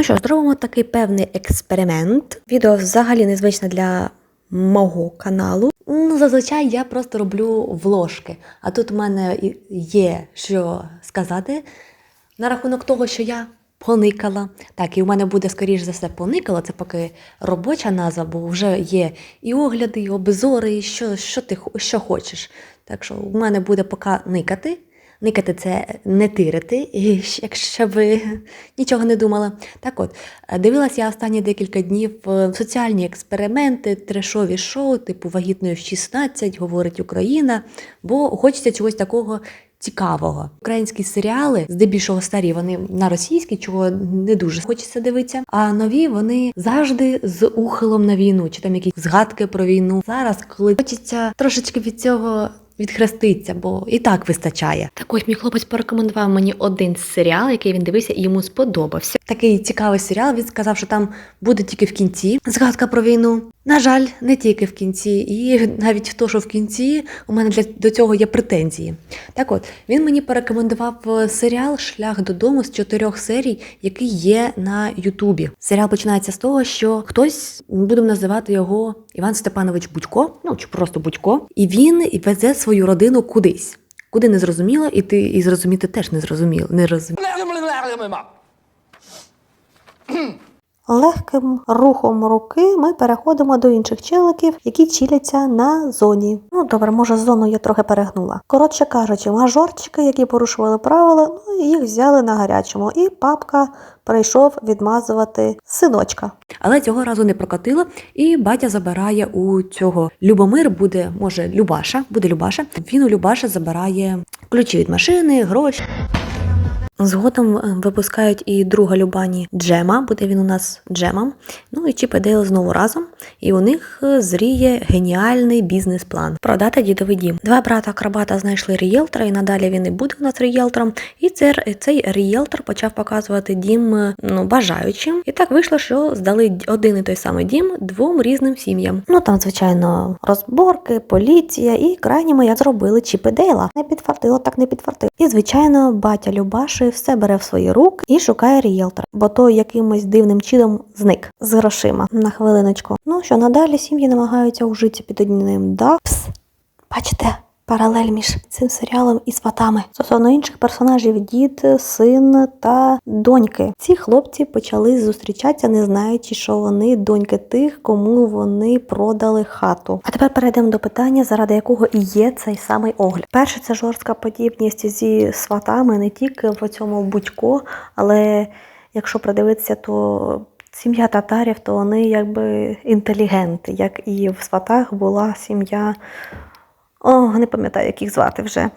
Ну що ж, зробимо такий певний експеримент. Відео взагалі незвичне для мого каналу. Ну, зазвичай я просто роблю вложки. А тут у мене є що сказати на рахунок того, що я поникала. Так, і у мене буде, скоріш за все, поникала. Це поки робоча назва, бо вже є і огляди, і обзори, і що, що ти що хочеш. Так що у мене буде поки никати. Никати це не тирити, якщо ви нічого не думали. Так от, дивилась я останні декілька днів е, соціальні експерименти, трешові шоу, типу Вагітною в 16, говорить Україна, бо хочеться чогось такого цікавого. Українські серіали, здебільшого старі, вони на російській, чого не дуже хочеться дивитися. А нові вони завжди з ухилом на війну, чи там якісь згадки про війну. Зараз, коли хочеться трошечки від цього відхреститься, бо і так вистачає. Так ось мій хлопець порекомендував мені один серіал, який він дивився, і йому сподобався. Такий цікавий серіал. Він сказав, що там буде тільки в кінці згадка про війну. На жаль, не тільки в кінці, і навіть то, що в кінці, у мене для до цього є претензії. Так от він мені порекомендував е, серіал Шлях додому з чотирьох серій, який є на Ютубі. Серіал починається з того, що хтось будемо називати його Іван Степанович Будько, ну чи просто Будько, і він везе свою родину кудись. Куди не зрозуміло, і ти і зрозуміти теж не зрозуміло. Не розуміло. Легким рухом руки ми переходимо до інших челиків, які чіляться на зоні. Ну добре, може зону я трохи перегнула. Коротше кажучи, мажорчики, які порушували правила, ну їх взяли на гарячому, і папка прийшов відмазувати синочка. Але цього разу не прокатило, і батя забирає у цього Любомир буде, може, Любаша, буде Любаша. Він у Любаша забирає ключі від машини, гроші. Згодом е, випускають і друга Любані Джема, буде він у нас Джемом. Ну і Чіп і Дейл знову разом. І у них е, зріє геніальний бізнес-план продати дідовий дім. Два брата акробата знайшли рієлтора, і надалі він і буде у нас рієлтором. І цей, цей рієлтор почав показувати дім е, ну, бажаючим. І так вийшло, що здали один і той самий дім двом різним сім'ям. Ну там, звичайно, розборки, поліція, і крайніми як зробили Чіп і Дейла. Не підфартило, так не підфартило. І звичайно, батя Любаши все бере в свої руки і шукає рієлтора, бо той якимось дивним чином зник з грошима на хвилиночку. Ну що надалі сім'ї намагаються ужитися під одним дах. Пс, бачите. Паралель між цим серіалом і сватами стосовно інших персонажів дід, син та доньки. Ці хлопці почали зустрічатися, не знаючи, що вони доньки тих, кому вони продали хату. А тепер перейдемо до питання, заради якого і є цей самий огляд. Перше, це жорстка подібність зі сватами не тільки в цьому будько, але якщо придивитися, то сім'я татарів, то вони якби інтелігенти, як і в сватах була сім'я. О, не пам'ятаю, як їх звати вже.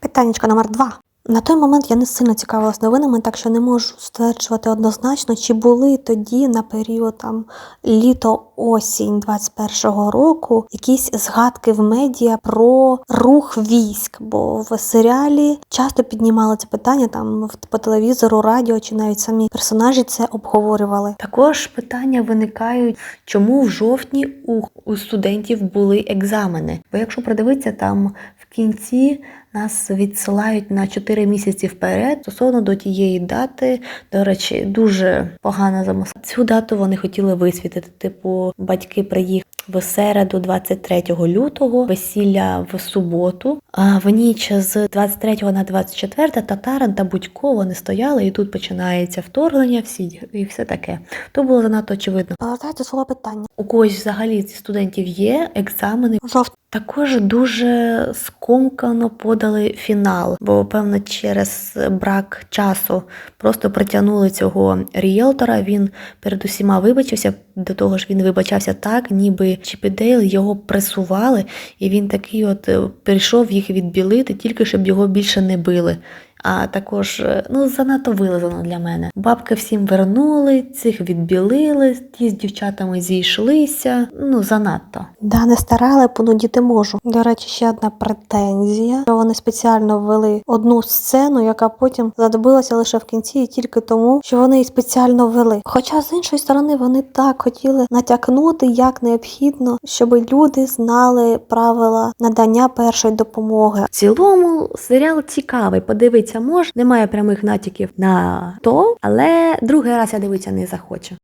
Питаннячко номер два. На той момент я не сильно цікавилась новинами, так що не можу стверджувати однозначно, чи були тоді на період там літо-осінь 21-го року якісь згадки в медіа про рух військ. Бо в серіалі часто піднімали це питання там по телевізору, радіо чи навіть самі персонажі це обговорювали. Також питання виникають, чому в жовтні у, у студентів були екзамени. Бо якщо продивитися, там в кінці нас відсилають на 4 місяці вперед стосовно до тієї дати. До речі, дуже погана замисла. Цю дату вони хотіли висвітити. Типу, батьки приїхали в середу, 23 лютого, весілля в суботу. А в ніч з 23 на 24 татарин та Будько вони стояли, і тут починається вторгнення, всі і все таке. То було занадто очевидно. Повертайте слово питання. У когось взагалі зі студентів є екзамени. Жовт. Також дуже скомкано подали фінал, бо певно через брак часу просто притягнули цього рієлтора. Він перед усіма вибачився. До того ж, він вибачався так, ніби Чіпідейл його пресували, і він такий, от е, прийшов їх відбілити, тільки щоб його більше не били. А також е, ну занадто вилизано для мене. Бабки всім вернули, цих відбілили, ті з дівчатами зійшлися. Ну занадто. Да, не старали, понудіти можу. До речі, ще одна претензія, що вони спеціально ввели одну сцену, яка потім задобилася лише в кінці, і тільки тому, що вони її спеціально ввели. Хоча з іншої сторони вони так хотіли натякнути, як необхідно, щоб люди знали правила надання першої допомоги. В цілому серіал цікавий. Подивіться подивитися мож, Немає прямих натяків на то, але другий раз я дивитися не захочу.